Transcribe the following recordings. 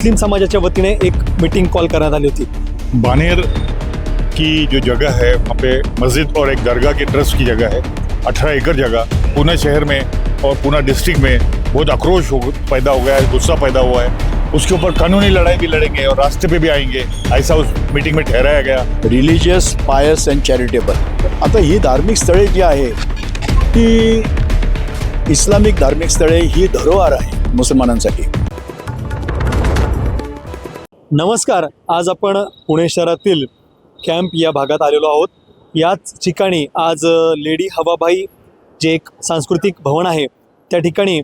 मुस्लिम समाजाच्या वतीने एक मीटिंग कॉल करण्यात आली होती. बानेर की जो जगह है वहाँ पे मस्जिद और एक दरगाह के ट्रस्ट की जगह है 18 एकड़ जगह पूना शहर में और पूना डिस्ट्रिक्ट में बहुत आक्रोश हो पैदा हो गया है गुस्सा पैदा हुआ है। उसके ऊपर कानूनी लड़ाई भी लड़ेंगे और रास्ते पे भी आएँगे ऐसा उस मीटिंग में ठहराया गया। रिलीजियस पायस अँड चॅरिटेबल आता ही धार्मिक स्थळे जी आहे ती इस्लामिक धार्मिक स्थळे ही धरोहर आहे मुसलमानांसाठी. नमस्कार आज आपण पुणे शहरातील कॅम्प या भागात आलेलो आहोत. याच ठिकाणी आज लेडी हवाबाई जे एक सांस्कृतिक भवन आहे त्या ठिकाणी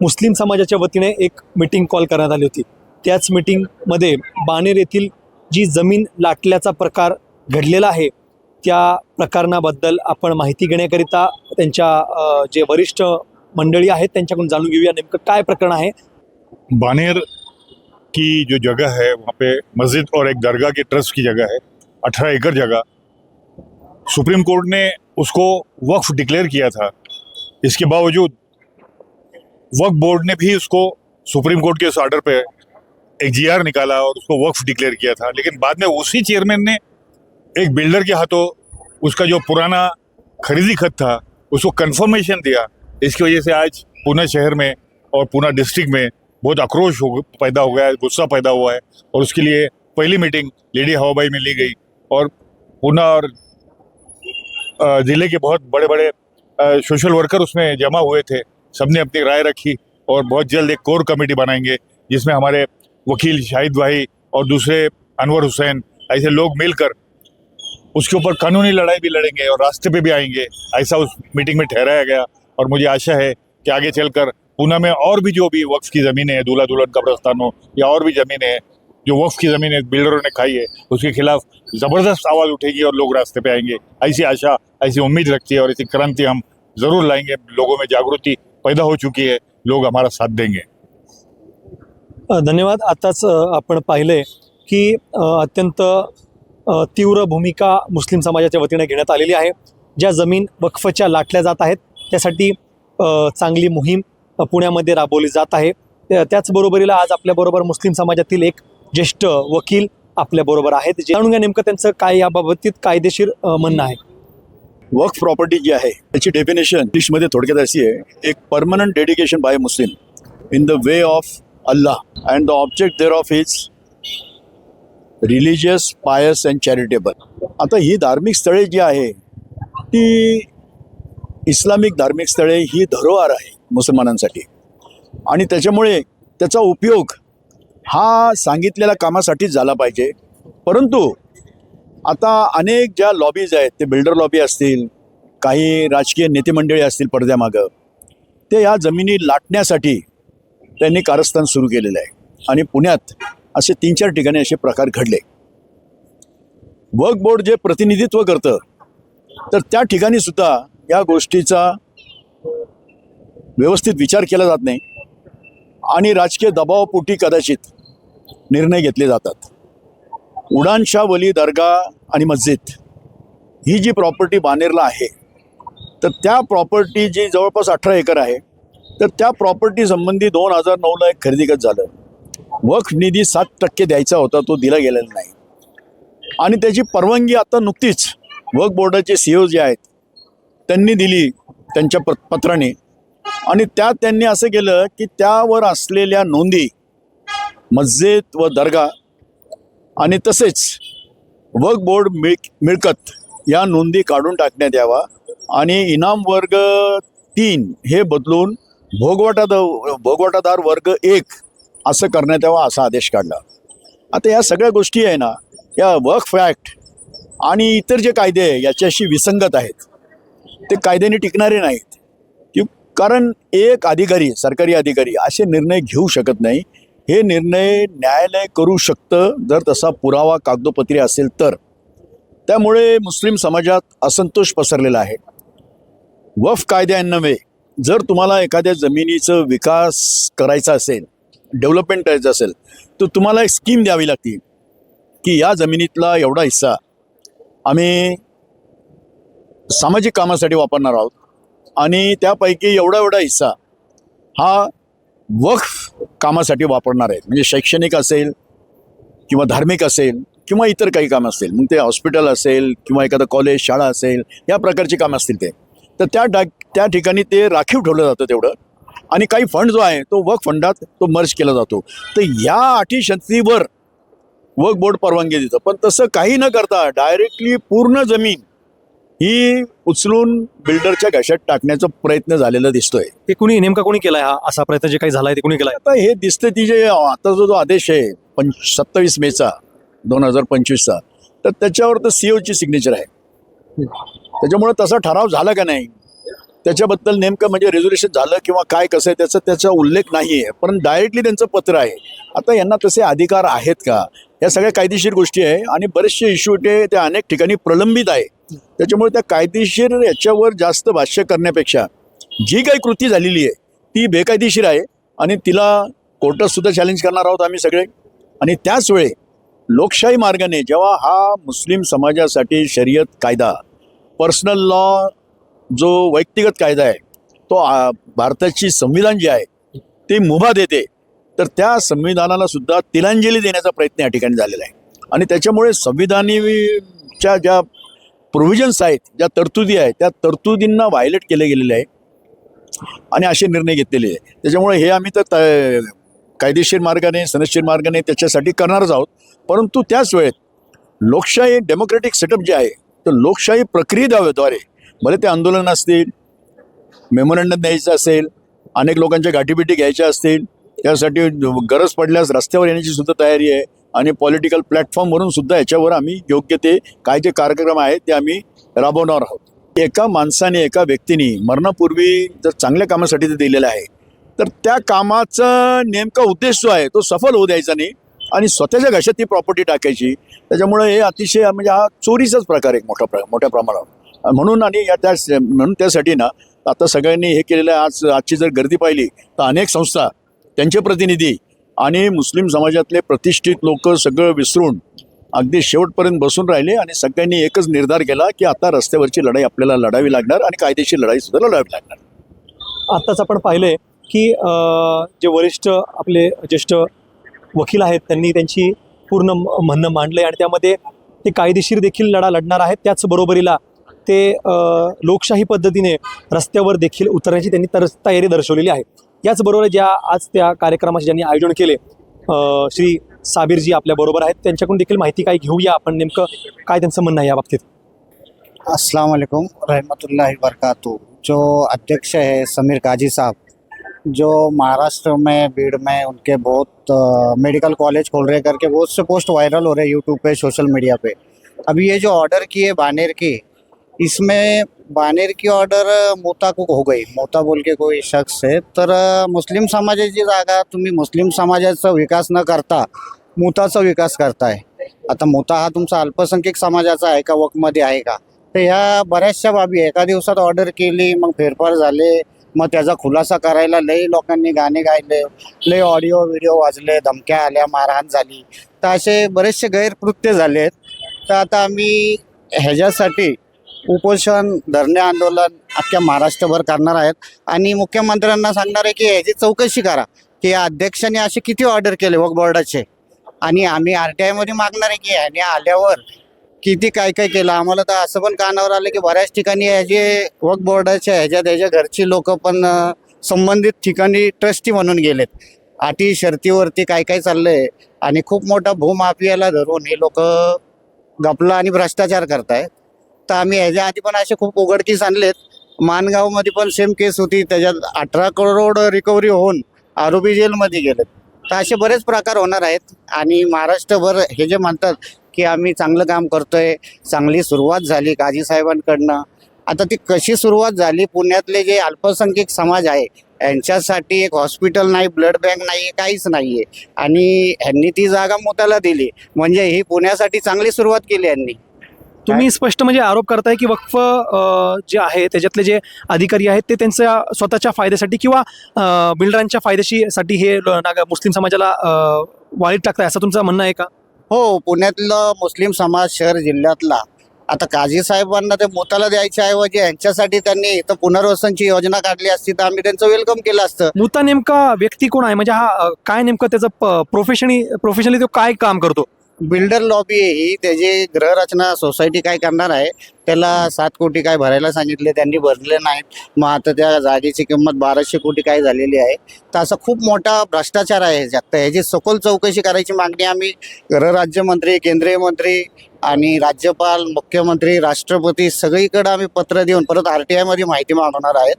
मुस्लिम समाजाच्या वतीने एक मीटिंग कॉल करण्यात आली होती. त्याच मीटिंगमध्ये बानेर येथील जी जमीन लाटल्याचा प्रकार घडलेला आहे त्या प्रकरणाबद्दल आपण माहिती घेण्याकरिता त्यांच्या जे वरिष्ठ मंडळी आहेत त्यांच्याकडून जाणून घेऊया नेमकं काय प्रकरण आहे. बानेर की जो जगह है, वहाँ पे मस्जिद और एक दरगाह के ट्रस्ट की जगह है 18 एकड़ जगह। सुप्रीम कोर्ट ने उसको वक्फ डिक्लेयर किया था। इसके बावजूद वक्फ बोर्ड ने भी उसको सुप्रीम कोर्ट के उस ऑर्डर पे एक जीआर निकाला और उसको वक्फ डिक्लेयर किया था। लेकिन बाद में उसी चेयरमैन ने एक बिल्डर के हाथों उसका जो पुराना खरीदी खत था, उसको कंफर्मेशन दिया। इसकी वजह से आज पूना शहर में और पूना डिस्ट्रिक्ट में बहुत आक्रोश हो, पैदा हो गया है, गुस्सा पैदा हुआ है और उसके लिए पहली मीटिंग लेडी हवाबाई में ली गई और पूना और ज़िले के बहुत बड़े बड़े सोशल वर्कर उसमें जमा हुए थे। सबने अपनी राय रखी और बहुत जल्द एक कोर कमेटी बनाएँगे जिसमें हमारे वकील शाहिद भाई और दूसरे अनवर हुसैन, ऐसे लोग मिलकर उसके ऊपर कानूनी लड़ाई भी लड़ेंगे और रास्ते पे भी आएँगे, ऐसा उस मीटिंग में ठहराया गया। और मुझे आशा है कि आगे चलकर पूना में और भी जो भी वक्फ की ज़मीनें हैं दूल्हा दुल्हन कब्रस्तान या और भी ज़मीनें हैं जो वक्फ की जमीन है बिल्डरों ने खाई है उसके खिलाफ ज़बरदस्त आवाज़ उठेगी और लोग रास्ते पे आएंगे। ऐसी आशा ऐसी उम्मीद रखती है और ऐसी क्रांति हम ज़रूर लाएंगे। लोगों में जागृति पैदा हो चुकी है लोग हमारा साथ देंगे। धन्यवाद। आताच आपण पाहिले की अत्यंत तीव्र भूमिका मुस्लिम समाजाच्या वतीने घेण्यात आलेली आहे. ज्या जमीन वक्फच्या लाटल्या जात आहेत त्यासाठी चांगली मोहीम पुण्यामध्ये राबवली जात आहे. त्या- त्याचबरोबरीला आज आपल्याबरोबर मुस्लिम समाजातील एक ज्येष्ठ वकील आपल्याबरोबर आहेत. जाणून घ्या नेमकं त्यांचं काय याबाबतीत कायदेशीर म्हणणं आहे. वर्क प्रॉपर्टी जी आहे त्याची डेफिनेशन इंग्लिशमध्ये थोडक्यात अशी आहे. एक permanent dedication by Muslim in the way of Allah and the object thereof is religious pious and charitable आता ही धार्मिक स्थळे जी आहे ती इस्लामिक धार्मिक स्थळे ही धरोहर आहे. मुसलमानांसाठी. आणि त्याच्यामुळे त्याचा उपयोग हा सांगितलेल्या कामासाठीच झाला पाहिजे. परंतु आता अनेक ज्या लॉबीज आहेत ते बिल्डर लॉबी असतील काही राजकीय नेतेमंडळी असतील पडद्यामागं ते या जमिनी लाटण्यासाठी त्यांनी कारस्थान सुरू केलेलं आहे. आणि पुण्यात असे तीन चार ठिकाणी असे प्रकार घडले. वर्क बोर्ड जे प्रतिनिधित्व करतं तर त्या ठिकाणी सुद्धा या गोष्टीचा व्यवस्थित विचार केला जात नाही. आणि राजकीय दबावापोटी कदाचित निर्णय घेतले जातात. उडानशाह वली दर्गा आणि मस्जिद ही जी प्रॉपर्टी बानेरला आहे तर त्या प्रॉपर्टी जी जवळपास अठरा एकर आहे तर त्या प्रॉपर्टी संबंधी दोन हजार नऊला एक खरेदीगत झालं. वक्फ निधी सात टक्के द्यायचा होता तो दिला गेलेला नाही. आणि त्याची परवानगी आता नुकतीच वक्फ बोर्डाचे सी जे आहेत त्यांनी दिली त्यांच्या प पत्राने. आणि त्यात त्यांनी असं केलं की त्यावर असलेल्या नोंदी मस्जिद व दर्गा आणि तसेच वर्क बोर्ड मिळ मिळकत या नोंदी काढून टाकण्यात यावा आणि इनाम वर्ग तीन हे बदलून भोगवटाद भोगवटादार वर्ग एक असं करण्यात यावा असा आदेश काढला. आता या सगळ्या गोष्टी आहे ना या वर्क फॅक्ट आणि इतर जे कायदे आहे याच्याशी विसंगत आहेत. ते कायद्याने टिकणारे नाहीत. कारण एक अधिकारी सरकारी अधिकारी असे निर्णय घेऊ शकत नाही. हे निर्णय न्यायालय करू शकतं जर तसा पुरावा कागदोपत्री असेल तर. त्यामुळे मुस्लिम समाजात असंतोष पसरलेला आहे. वफ कायद्यान्वये जर तुम्हाला एखाद्या जमिनीचं विकास करायचा असेल डेव्हलपमेंट करायचं असेल तर तुम्हाला एक स्कीम द्यावी लागते की या जमिनीतला एवढा हिस्सा आम्ही सामाजिक कामासाठी वापरणार आहोत. आणि त्यापैकी एवढा एवढा हिस्सा हा वक्फ कामासाठी वापरणार आहेत. म्हणजे शैक्षणिक असेल किंवा धार्मिक असेल किंवा इतर काही काम असतील. मग ते हॉस्पिटल असेल किंवा एखादं कॉलेज शाळा असेल या प्रकारची कामं असतील ते. तर त्या डा त्या ठिकाणी ते राखीव ठेवलं जातं तेवढं. आणि काही फंड जो आहे तो वक फंडात तो मर्ज केला जातो. तर या अटी शक्तीवर वक बोर्ड परवानगी देतं. पण तसं काही न करता डायरेक्टली पूर्ण जमीन ही उचलून बिल्डरच्या घशात टाकण्याचा प्रयत्न झालेला दिसतोय. ते कुणी नेमका कोणी केलाय हा? असा प्रयत्न जे काही झालाय ते कुणी केलाय? आता हे दिसतं ती जे आता जो जो आदेश आहे पंच सत्तावीस मेचा दोन हजार पंचवीसचा तर त्याच्यावर तर सीओची सिग्नेचर आहे. त्याच्यामुळे तसा ठराव झाला का नाही? त्याच्याबद्दल नेमकं म्हणजे रेझोल्युशन झालं किंवा काय कसं आहे त्याचा त्याचा उल्लेख नाही आहे पण डायरेक्टली त्यांचं पत्र आहे. आता यांना तसे अधिकार आहेत का? या सगळ्या कायदेशीर गोष्टी आहे आणि बरेचसे इश्यू ते त्या अनेक ठिकाणी प्रलंबित आहे. त्याच्यामुळे त्या कायदेशीर याच्यावर जास्त भाष्य करण्यापेक्षा जी काही कृती झालेली आहे ती बेकायदेशीर आहे आणि तिला कोर्टातसुद्धा चॅलेंज करणार आहोत आम्ही सगळे. आणि त्याच वेळी लोकशाही मार्गाने जेव्हा हा मुस्लिम समाजासाठी शर्यत कायदा पर्सनल लॉ जो व्यक्तिगत कायदा आहे तो भारताची संविधान जे आहे ते मुभा देते. तर त्या संविधानाला सुद्धा तिलांजली देण्याचा प्रयत्न या ठिकाणी झालेला आहे. आणि त्याच्यामुळे संविधानीच्या ज्या प्रोव्हिजन्स आहेत ज्या तरतुदी आहेत त्या तरतुदींना व्हायलेट केले गेलेले आहे. आणि असे निर्णय घेतलेले आहे. त्याच्यामुळे हे आम्ही तर त- कायदेशीर मार्गाने सनशीर मार्गाने त्याच्यासाठी करणारच आहोत. परंतु त्याच वेळेत लोकशाही डेमोक्रेटिक सेटअप जे आहे तर लोकशाही प्रक्रियेद्वारे भले ते आंदोलन असतील मेमोरंडम द्यायचं असेल अनेक लोकांच्या गाठीबिटी घ्यायच्या असतील त्यासाठी गरज पडल्यास रस्त्यावर येण्याची सुद्धा तयारी आहे आणि पॉलिटिकल प्लॅटफॉर्मवरून सुद्धा याच्यावर आम्ही योग्य ते काय जे कार्यक्रम आहेत ते आम्ही राबवणार आहोत. एका माणसाने एका व्यक्तीने मरणापूर्वी जर चांगल्या कामासाठी ते दिलेलं आहे तर त्या कामाचा नेमका उद्देश जो आहे तो सफल होऊ द्यायचा नाही आणि स्वतःच्या घशात ती प्रॉपर्टी टाकायची. त्याच्यामुळे हे अतिशय म्हणजे हा चोरीचाच प्रकार आहे मोठा प्र मोठ्या प्रमाणावर. म्हणून आणि या त्या म्हणून त्यासाठी ना आता सगळ्यांनी हे केलेलं आहे. आज आजची जर गर्दी पाहिली तर अनेक संस्था त्यांचे प्रतिनिधी आणि मुस्लिम समाजातले प्रतिष्ठित लोक सगळं विसरून अगदी शेवटपर्यंत बसून राहिले आणि सगळ्यांनी एकच निर्धार केला की आता रस्त्यावरची लढाई आपल्याला लढावी लागणार आणि कायदेशीर लढाई सुद्धा लढावी लागणार. आत्ताच आपण पाहिले की जे वरिष्ठ आपले ज्येष्ठ वकील आहेत त्यांनी त्यांची पूर्ण म- म्हणणं मांडलं आणि त्यामध्ये ते कायदेशीर देखील लढा लढणार आहेत. त्याच बरोबरीला ते लोकशाही पद्धतीने रस्त्यावर देखील उतरण्याची त्यांनी तर तयारी दर्शवलेली आहे. याचबरोबर ज्या आज त्या कार्यक्रमाचे ज्यांनी आयोजन केले श्री साबीरजी आपल्या बरोबर आहेत. त्यांच्याकडून देखील माहिती काय घेऊया. आपण नेमकं काय त्यांचं म्हणणं आहे या बाबतीत? अस्सलाम वालेकुम. रहमतुल्लाहि बरकातू जो अध्यक्ष है समीर काजी साहब जो महाराष्ट्र में भीड़ में उनके बहुत मेडिकल कॉलेज खोल रहे करके बहुत से पोस्ट वायरल हो रहे हैं यूट्यूब पे सोशल मीडिया पे। अभी ये जो ऑर्डर किए बानेर की इसमें बानेर की ऑर्डर मोता को हो गई। मोता बोल के कोई शख्स आहे तर मुस्लिम समाजाची जागा तुम्ही मुस्लिम समाजाचा विकास न करता मुताचा विकास करताय. आता मुता हा तुमचा अल्पसंख्यक समाजाचा आहे का वकमध्ये आहे का? तर ह्या बऱ्याचशा बाबी एका दिवसात ऑर्डर केली मग फेरफार झाले मग त्याचा खुलासा करायला लई लोकांनी गाणे गायले लई ऑडिओ व्हिडिओ वाजले धमक्या आल्या मारहाण झाली. तर असे बरेचसे गैरकृत्य झाले आहेत तर आता आम्ही ह्याच्यासाठी उपोषण धरणे आंदोलन अख्ख्या महाराष्ट्रभर करणार आहेत. आणि मुख्यमंत्र्यांना सांगणार आहे की ह्याची चौकशी करा. की या अध्यक्षांनी असे किती ऑर्डर केले वक बोर्डाचे. आणि आम्ही आर टी आयमध्ये मागणार आहे की ह्याने आल्यावर किती काय काय केलं. आम्हाला तर असं पण कानावर आलं की बऱ्याच ठिकाणी ह्याचे वक बोर्डाच्या ह्याच्या त्याच्या घरची लोक पण संबंधित ठिकाणी ट्रस्टी म्हणून गेलेत. अटी शर्तीवरती काय काय चाललंय आणि खूप मोठा भूमाफियाला धरून हे लोक गपला आणि भ्रष्टाचार करतायत. तर आम्ही ह्याच्या आधी पण असे खूप उघडकीस आणलेत. मानगावमध्ये पण सेम केस होती. त्याच्यात अठरा करोड रिकव्हरी होऊन आरोपी जेलमध्ये गेलेत. तर असे बरेच प्रकार होणार आहेत. आणि महाराष्ट्रभर हे जे म्हणतात की आम्ही चांगलं काम करतोय चांगली सुरुवात झाली काजी साहेबांकडनं. आता ती कशी सुरुवात झाली? पुण्यातले जे अल्पसंख्यक समाज आहे यांच्यासाठी एक हॉस्पिटल नाही ब्लड बँक नाही काहीच नाही आहे आणि ह्यांनी ती जागा मोत्याला दिली. म्हणजे ही पुण्यासाठी चांगली सुरुवात केली यांनी. तुम्ही स्पष्ट म्हणजे आरोप करताय की वक्फ जे आहे त्याच्यातले जे अधिकारी आहेत ते त्यांच्या स्वतःच्या फायद्यासाठी किंवा बिल्डरांच्या फायद्याशी साठी हे मुस्लिम समाजाला वाळीत टाकताय असं तुमचं म्हणणं आहे का? हो पुण्यातलं मुस्लिम समाज शहर जिल्ह्यातला आता काझी साहेबांना ते मोताला द्यायच्या ऐवजी यांच्यासाठी त्यांनी इथं पुनर्वसनची योजना काढली असती तर आम्ही त्यांचं वेलकम केलं असतं. मुता नेमका व्यक्ती कोण आहे? म्हणजे हा काय नेमकं त्याचं प्रोफेशनी प्रोफेशनली तो काय काम करतो? बिल्डर लॉबी आहे ही. त्याची गृहरचना सोसायटी काय करणार आहे त्याला सात कोटी काय भरायला सांगितले त्यांनी भरले नाहीत. मग आता त्या जागेची किंमत बाराशे कोटी काय झालेली आहे. तर असा खूप मोठा भ्रष्टाचार आहे ह्याच्यात. तर ह्याची सखोल चौकशी करायची मागणी आम्ही गृहराज्यमंत्री केंद्रीय मंत्री आणि राज्यपाल मुख्यमंत्री राष्ट्रपती सगळीकडे आम्ही पत्र देऊन परत आर टी आयमध्ये माहिती मागवणार आहेत.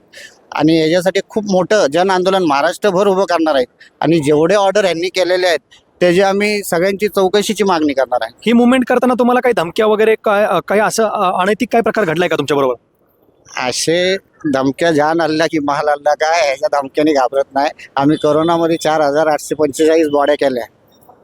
आणि याच्यासाठी खूप मोठं जन आंदोलन महाराष्ट्रभर उभं करणार आहेत. आणि जेवढे ऑर्डर यांनी केलेले आहेत त्याची आम्ही सगळ्यांची चौकशीची मागणी करणार आहे. ही मुवमेंट करताना तुम्हाला काही धमक्या वगैरे काय काही असं अ, अनैतिक काय प्रकार घडलाय का तुमच्या बरोबर? असे धमक्या जान आल्या की महाल आल्या काय ह्याच्या धमक्याने घाबरत नाही. आम्ही कोरोनामध्ये चार हजार आठशे पंचेचाळीस बॉड्या केल्या.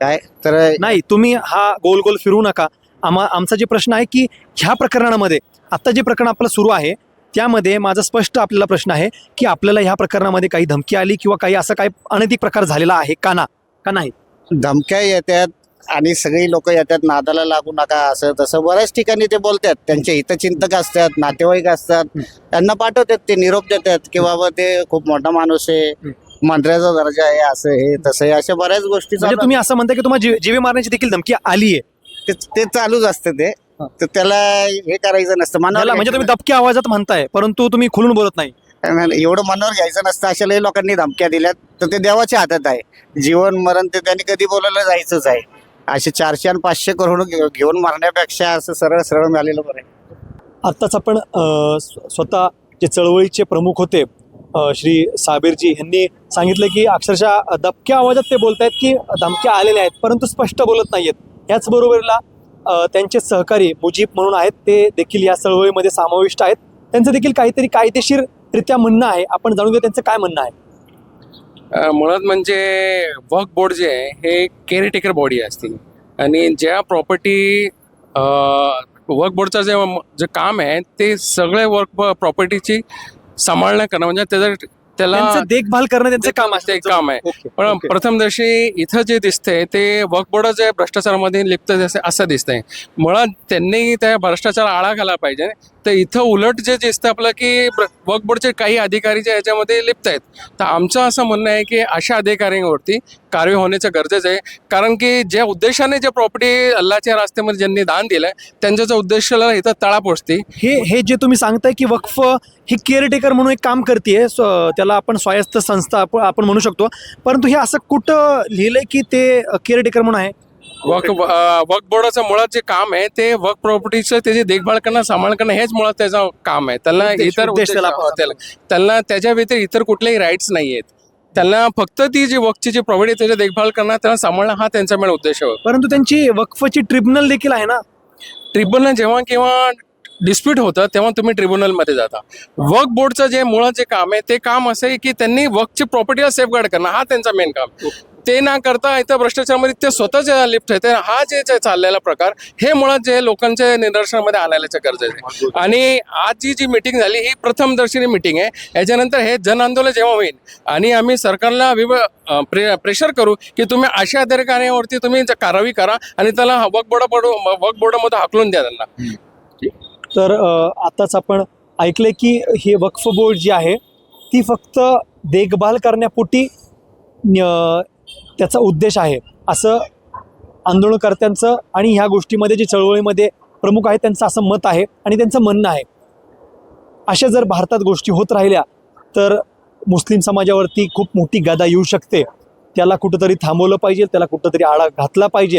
काय? तर नाही तुम्ही हा गोल गोल फिरू नका. आम्हा आमचा जे प्रश्न आहे की ह्या प्रकरणामध्ये आत्ता जे प्रकरण आपलं सुरू आहे त्यामध्ये माझा स्पष्ट आपल्याला प्रश्न आहे की आपल्याला ह्या प्रकरणामध्ये काही धमकी आली किंवा काही असं काही अनैतिक प्रकार झालेला आहे का ना? का नाही? धमक्या येतात आणि सगळी लोक येतात नादाला लागू नका असं तसं. बऱ्याच ठिकाणी ते बोलतात त्यांचे हितचिंतक असतात नातेवाईक असतात. त्यांना पाठवतात ते निरोप देतात की बाबा ते खूप मोठा माणूस आहे मंत्र्याचा दर्जा आहे असं हे तसं आहे. अशा बऱ्याच गोष्टी म्हणजे तुम्ही असं म्हणता की तुम्हाला जीव- मारण्याची देखील धमकी आली आहे. ते चालूच असतं ते. तर त्याला हे करायचं नसतं. म्हणजे तुम्ही दबक्या आवाजात म्हणताय परंतु तुम्ही खुलून बोलत नाही. नाही, एवढं मनावर घ्यायचं नसतं. अशा लई लोकांनी धमक्या दिल्यात. तर ते देवाच्या हातात आहे. जीवन मरण ते त्यांनी कधी बोलायला जायचंच आहे. असे चारशे आणि पाचशे करोड घे- घेऊन मारण्यापेक्षा असं सरळ सरळ मिळालेलं बरं आहे. आत्ताच आपण अ, स्व- स्वतः जे चळवळीचे प्रमुख होते अ, श्री साबीरजी यांनी सांगितलं की अक्षरशः दबक्या आवाजात ते बोलत आहेत की धमक्या आलेल्या आहेत परंतु स्पष्ट बोलत नाही आहेत याचबरोबरला अ, त्यांचे सहकारी मुजीब म्हणून आहेत ते देखील या चळवळीमध्ये समाविष्ट आहेत. त्यांचं देखील काहीतरी कायदेशीर कायदेशीररित्या म्हणणं आहे. आपण जाणून घेऊ त्यांचं काय म्हणणं आहे. मुळात म्हणजे वर्क बोर्ड जे आहे हे केअरटेकर बॉडी असते आणि ज्या प्रॉपर्टी वर्क बोर्डचं जे जे काम आहे ते सगळे वर्क प्रॉपर्टीची सांभाळणं करणं म्हणजे त्याचं त्याला देखभाल करणं त्यांचं काम ते आहे काम आहे. पण. प्रथमदर्शी इथं जे दिसतंय ते वर्क बोर्ड जे भ्रष्टाचारामध्ये लिप्त असं दिसतंय. मुळात त्यांनी त्या भ्रष्टाचार आळा घाला पाहिजे. तर इथं उलट जे दिसतं आपलं की वर्क बोर्डचे काही अधिकारी जे याच्यामध्ये लिप्त आहेत. तर आमचं असं म्हणणं आहे की अशा अधिकाऱ्यांवरती कारवाई होण्याचं गरजेचं आहे. कारण की ज्या उद्देशाने जे प्रॉपर्टी अल्लाच्या रास्त्यामध्ये ज्यांनी दान दिलंय त्यांच्या उद्देशाला इथं तळा पोचते. हे हे जे तुम्ही सांगताय की वक्फ ही केअरटेकर म्हणून एक काम करते त्याला आपण स्वायत्त संस्था आप- आपण म्हणू शकतो. परंतु हे असं कुठं लिहिलंय की ते केअरटेकर म्हणून आहे? वर्क वर्क बोर्डाचं मुळात जे काम आहे ते वर्क प्रॉपर्टीचं त्याची देखभाल करणं सांभाळ करणं हेच मुळात त्याचं काम आहे. त्यांना इतर त्यांना त्याच्या व्यतिरिक्त इतर कुठलेही राईट्स नाही आहेत. त्यांना फक्त ती जी वर्कची जी प्रॉपर्टी त्याची देखभाल करणं त्याला सांभाळणं हा त्यांचा मेन उद्देश आहे. परंतु त्यांची वक्फची ट्रिब्युनल देखील आहे ना? ट्रिब्युनल जेव्हा किंवा डिस्प्यूट होतं तेव्हा तुम्ही ट्रिब्युनलमध्ये जाता. वर्क बोर्डचं जे मुळात जे काम आहे ते काम असं आहे की त्यांनी वर्कची प्रॉपर्टीला सेफगार्ड करणं हा त्यांचा मेन काम. ते ना करता इथं भ्रष्टाचारामध्ये ते स्वतःच लिप्त आहे. हा जे जे चाललेला प्रकार हे मुळात जे लोकांच्या निदर्शनामध्ये आणायला गरजेचं आहे. आणि आज जी जी मिटिंग झाली ही प्रथमदर्शनी मिटिंग आहे. याच्यानंतर हे जन आंदोलन जेव्हा होईल आणि आम्ही सरकारला विव प्रे प्रेशर करू की तुम्ही अशा अधिकाऱ्यांवरती तुम्ही कारवाई करा आणि त्याला वकबोड पडू वकबोर्डामध्ये हाकलून द्या त्यांना. तर आताच आपण ऐकले की हे वक्फ बोर्ड जी आहे ती फक्त देखभाल करण्यापोटी त्याचा उद्देश आहे. असं आंदोलनकर्त्यांचं आणि ह्या गोष्टीमध्ये जी चळवळीमध्ये प्रमुख आहेत त्यांचं असं मत आहे आणि त्यांचं म्हणणं आहे. अशा जर भारतात गोष्टी होत राहिल्या तर मुस्लिम समाजावरती खूप मोठी गदा येऊ शकते. त्याला कुठंतरी थांबवलं पाहिजे त्याला कुठंतरी आळा घातला पाहिजे.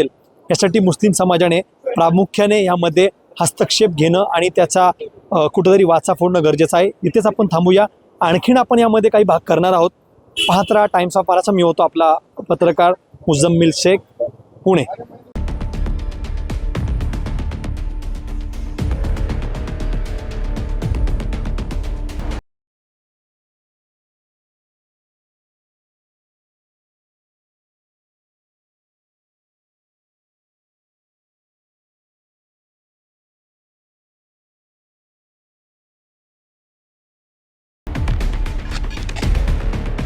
यासाठी मुस्लिम समाजाने प्रामुख्याने यामध्ये हस्तक्षेप घेणं आणि त्याचा कुठंतरी वाचा फोडणं गरजेचं आहे. इथेच आपण थांबूया. आणखीन आपण यामध्ये काही भाग करणार आहोत. पाहत राहा टाइम्स ऑफ महाराष्ट्र मी होतो आपला पत्रकार मुझम्मिल शेख पुणे.